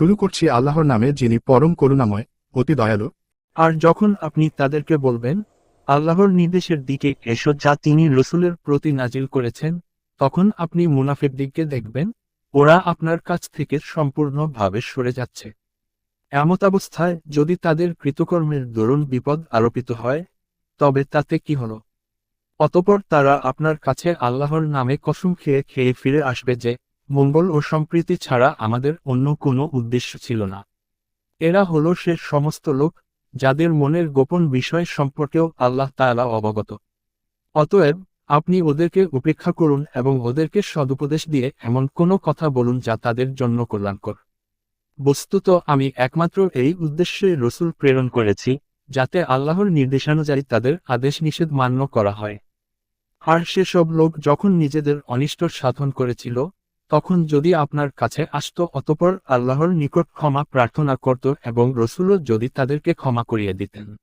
শুরু করছি আল্লাহর নামে যিনি পরম করুণাময়, অতি দয়ালু। আর যখন আপনি তাদেরকে বলবেন, আল্লাহর নির্দেশের দিকে এসো যা তিনি রসুলের প্রতি নাজিল করেছেন, তখন আপনি মুনাফের দিকে দেখবেন, ওরা আপনার কাছ থেকে সম্পূর্ণভাবে সরে যাচ্ছে। এমত অবস্থায় যদি তাদের কৃতকর্মের দরুন বিপদ আরোপিত হয়, তবে তাতে কি হল? অতপর তারা আপনার কাছে আল্লাহর নামে কসম খেয়ে খেয়ে ফিরে আসবে যে মঙ্গল ও সম্প্রীতি ছাড়া আমাদের অন্য কোনো উদ্দেশ্য ছিল না। এরা হলো সে সমস্ত লোক যাদের মনের গোপন বিষয় সম্পর্কেও আল্লাহ তাআলা অবগত। অতএব আপনি ওদেরকে উপেক্ষা করুন এবং ওদেরকে সদুপদেশ দিয়ে এমন কোনো কথা বলুন যা তাদের জন্য কল্যাণকর। বস্তুত আমি একমাত্র এই উদ্দেশ্যে রসুল প্রেরণ করেছি, যাতে আল্লাহর নির্দেশানুযায়ী তাদের আদেশ নিষেধ মান্য করা হয়। আর সেসব লোক যখন নিজেদের অনিষ্ট সাধন করেছিল তখন যদি আপনার কাছে আসত অতপর আল্লাহর নিকট ক্ষমা প্রার্থনা করত এবং রসুলও যদি তাদেরকে ক্ষমা করিয়ে দিতেন।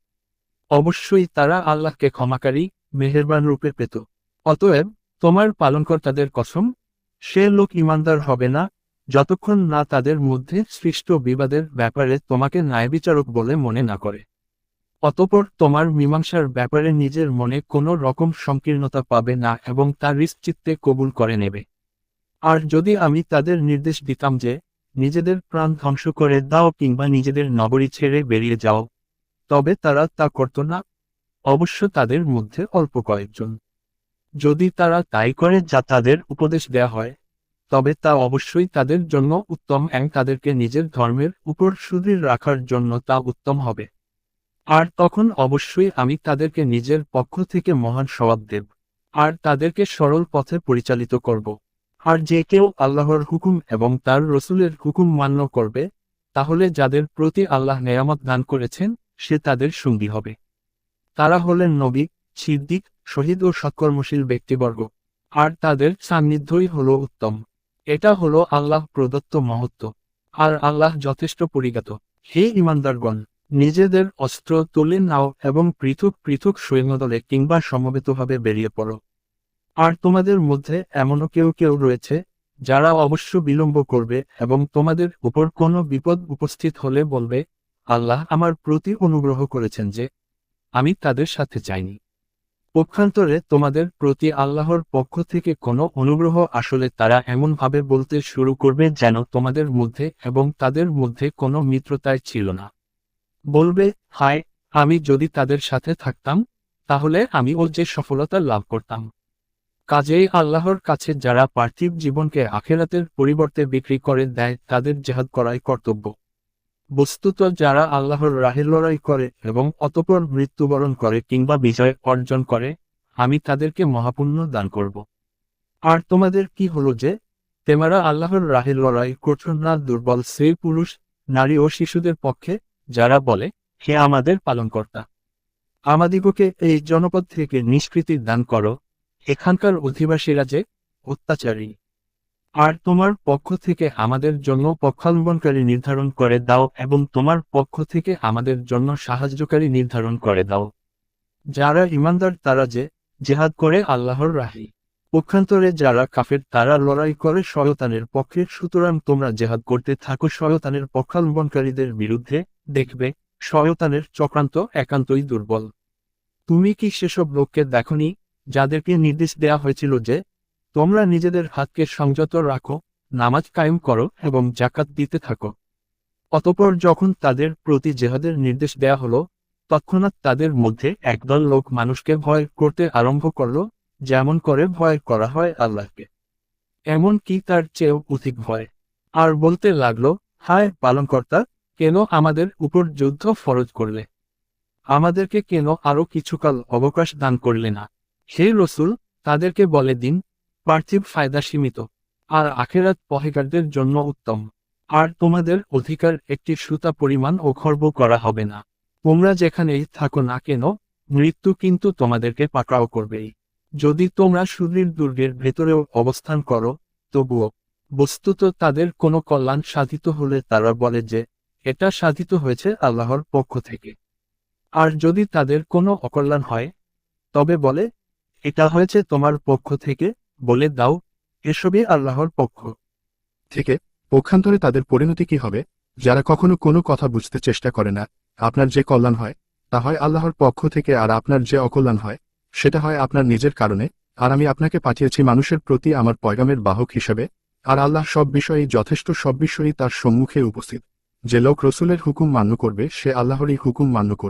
অবশ্যই তারা আল্লাহকে ক্ষমাকারী, মেহেরবান রূপে পেত। অতএব, তোমার পালনকর্তাদের কসম, সে লোক ইমানদার হবে না, যতক্ষণ না তাদের মধ্যে সৃষ্ট বিবাদের ব্যাপারে তোমাকে ন্যায়বিচারক বলে মনে না করে। অতপর তোমার মীমাংসার ব্যাপারে নিজের মনে কোনো রকম সংকীর্ণতা পাবে না এবং তা চিত্তে কবুল করে নেবে। আর যদি আমি তাদের নির্দেশ দিতাম যে, নিজেদের প্রাণ ধ্বংস করে দাও কিংবা নিজেদের নগরী ছেড়ে বেরিয়ে যাও, তবে তারা তা করত না। অবশ্য তাদের মধ্যে অল্প কয়েকজন। যদি তারা তাই করে যা তাদের উপদেশ দেয়া হয়, তবে তা অবশ্যই তাদের জন্য উত্তম এবং তাদেরকে নিজের ধর্মের উপর সুদৃঢ় রাখার জন্য তা উত্তম হবে। আর তখন অবশ্যই আমি তাদেরকে নিজের পক্ষ থেকে মহান সবাব দেব, আর তাদেরকে সরল পথে পরিচালিত করব। আর যে কেউ আল্লাহর হুকুম এবং তার রসুলের হুকুম মান্য করবে, তাহলে যাদের প্রতি আল্লাহ নেয়ামত দান করেছেন, সে তাদের সঙ্গী হবে। তারা হলেন নবী, সিদ্দিক, শহীদ ও সৎকর্মশীল ব্যক্তিবর্গ। আর তাদের সান্নিধ্যই হল উত্তম। এটা হলো আল্লাহ প্রদত্ত মহত্ব। আর আল্লাহ যথেষ্ট পরিজ্ঞাত। হে ইমানদারগণ, নিজেদের অস্ত্র তুলে নাও এবং পৃথক পৃথক সৈন্যদলে কিংবা সমবেতভাবে বেরিয়ে পড়ো। আর তোমাদের মধ্যে এমনও কেউ কেউ রয়েছে, যারা অবশ্য বিলম্ব করবে এবং তোমাদের উপর কোনো বিপদ উপস্থিত হলে বলবে, আল্লাহ আমার প্রতি অনুগ্রহ করেছেন যে আমি তাদের সাথে চাইনি পক্ষান্তরে তোমাদের প্রতি আল্লাহর পক্ষ থেকে কোনো অনুগ্রহ আসলে তারা এমনভাবে বলতে শুরু করবে যেন তোমাদের মধ্যে এবং তাদের মধ্যে কোনো মিত্রতায় ছিল না। বলবে, হায়, আমি যদি তাদের সাথে থাকতাম, তাহলে আমি ও যে সফলতা লাভ করতাম। কাজেই আল্লাহর কাছে যারা পার্থিব জীবনকে আখেরাতের পরিবর্তে বিক্রি করে দেয়, তাদের জেহাদ করাই কর্তব্য। বস্তুত যারা আল্লাহর রাহে লড়াই করে এবং অতপর মৃত্যুবরণ করে কিংবা বিজয় অর্জন করে, আমি তাদেরকে মহাপুণ্য দান করব। আর তোমাদের কি হলো যে, তেমারা আল্লাহর রাহে লড়াই করছ না দুর্বল সেই পুরুষ, নারী ও শিশুদের পক্ষে, যারা বলে, হে আমাদের পালনকর্তা, আমাদিগকে এই জনপদ থেকে নিষ্কৃতির দান করো এখানকার অধিবাসীরা যে অত্যাচারী। আর তোমার পক্ষ থেকে আমাদের জন্য পক্ষাবলম্বনকারী নির্ধারণ করে দাও এবং তোমার পক্ষ থেকে আমাদের জন্য সাহায্যকারী নির্ধারণ করে দাও। যারা ইমানদার, তারা যে জেহাদ করে আল্লাহর রাহি। পক্ষান্তরে যারা কাফের, তারা লড়াই করে শয়তানের পক্ষে। সুতরাং তোমরা জেহাদ করতে থাকো, শয়তানের পক্ষাবলম্বনকারীদের বিরুদ্ধে দেখবে, শয়তানের চক্রান্ত একান্তই দুর্বল। তুমি কি সেসব লোককে দেখনি? যাদেরকে নির্দেশ দেয়া হয়েছিল যে, তোমরা নিজেদের হাতকে সংযত রাখো, নামাজ কায়েম করো এবং জাকাত দিতে থাকো। অতপর যখন তাদের প্রতি জেহাদের নির্দেশ দেয়া হলো, তৎক্ষণাৎ তাদের মধ্যে একদল লোক মানুষকে ভয় করতে আরম্ভ করল, যেমন করে ভয় করা হয় আল্লাহকে। এমন কি তার চেয়েও অধিক ভয়? আর বলতে লাগল, হায় পালনকর্তা, কেন আমাদের উপর যুদ্ধ ফরজ করলে? আমাদেরকে কেন আরও কিছুকাল অবকাশ দান করলে না? সেই রসুল, তাদেরকে বলে দিন, পার্থিব ফায়দা সীমিত, আর আখেরাত পহেকারদের জন্য উত্তম। আর তোমাদের অধিকার একটি সুতা পরিমাণ ও খর্ব করা হবে না। তোমরা যেখানেই থাকো না কেন, মৃত্যু কিন্তু তোমাদেরকে পাকড়াও করবেই যদি তোমরা সুদৃঢ় দুর্গের ভেতরেও অবস্থান করো, তবুও। বস্তুত তাদের কোনো কল্যাণ সাধিত হলে তারা বলে যে, এটা সাধিত হয়েছে আল্লাহর পক্ষ থেকে। আর যদি তাদের কোনো অকল্যাণ হয়, তবে বলে এটা হয়েছে তোমার পক্ষ থেকে, বলে দাও, এসবই আল্লাহর পক্ষ। থেকে, পক্ষান্তরে তাদের পরিণতি কি হবে? যারা কখনো কোনো কথা বুঝতে চেষ্টা করে না, আপনার যে কল্যাণ হয়, তা হয় আল্লাহর পক্ষ থেকে আর আপনার যে অকল্যাণ হয়, সেটা হয় আপনার নিজের কারণে, আর আমি আপনাকে পাঠিয়েছি মানুষের প্রতি আমার পয়গামের বাহক হিসেবে, আর আল্লাহ সব বিষয়েই যথেষ্ট, সব বিষয়ই তার সম্মুখে উপস্থিত। যে লোক রসুলের হুকুম মান্য করবে, সে আল্লাহরই হুকুম মান্য করবে।